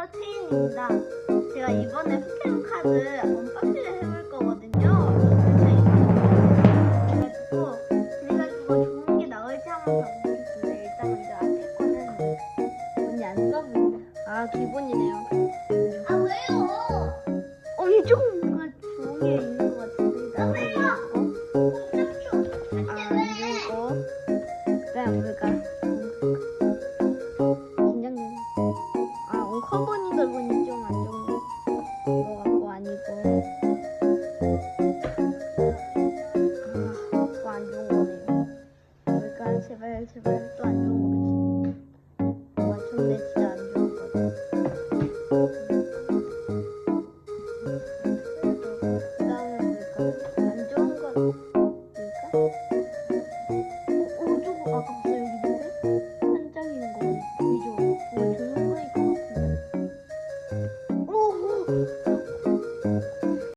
안녕하세요 체인입니다. 제가 이번에 포켓몬 카드 언박싱을 해볼 거거든요. 그래가지고 그래가지고 좋은 게 나올지 한번 봐보겠습니다. 일단 먼저 앞에 거는 언니 안 써보세요. 아 기본이네요. 아 왜요? 엄청 뭔가 좋은 게 있는 것 같은데. 나 왜요? 아 이거 그다음 뭘까? 커버니가 이건 좀 안 좋은 거 같고 아니고. 아, 또안 좋은 거네요. 뭘까? 제발 제발 또 안 좋은 거겠지. 맞췄네 진짜 안 좋은 거. 그다음에 뭘까? 안 좋은 거 뭘까? 거보